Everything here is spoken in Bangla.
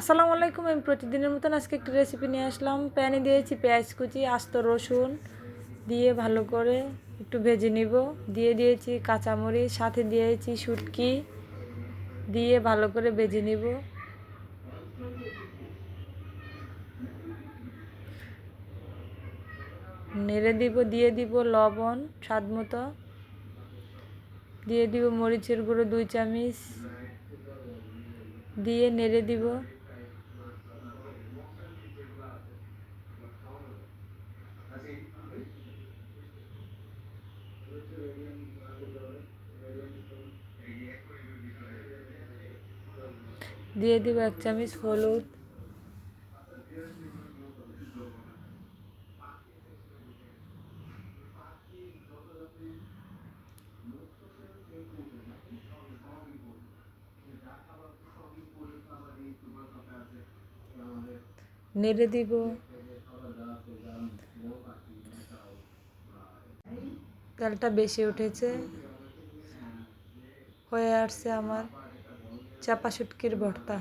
আসসালামু আলাইকুম, আমি প্রতিদিনের মতন আজকে একটি রেসিপি নিয়ে আসলাম। প্যানে দিয়েছি, পেঁয়াজ কুচি, আস্ত রসুন দিয়ে ভালো করে একটু ভেজে নিব। দিয়ে দিয়েছি কাঁচামরিচ, সাথে দিয়েছি শুটকি দিয়ে ভালো করে ভেজে নিব। নেড়ে দিব, দিয়ে দিব লবণ স্বাদ মতো। দিয়ে দিব মরিচের গুঁড়ো দুই চামচ। দিয়ে নেড়ে দিব। দিয়ে দিব এক চামচ হলুদ। নেড়ে দিব। তেলটা বেশি উঠেছে। হয়ে আসছে আমার চাপা শুটকির ভর্তা।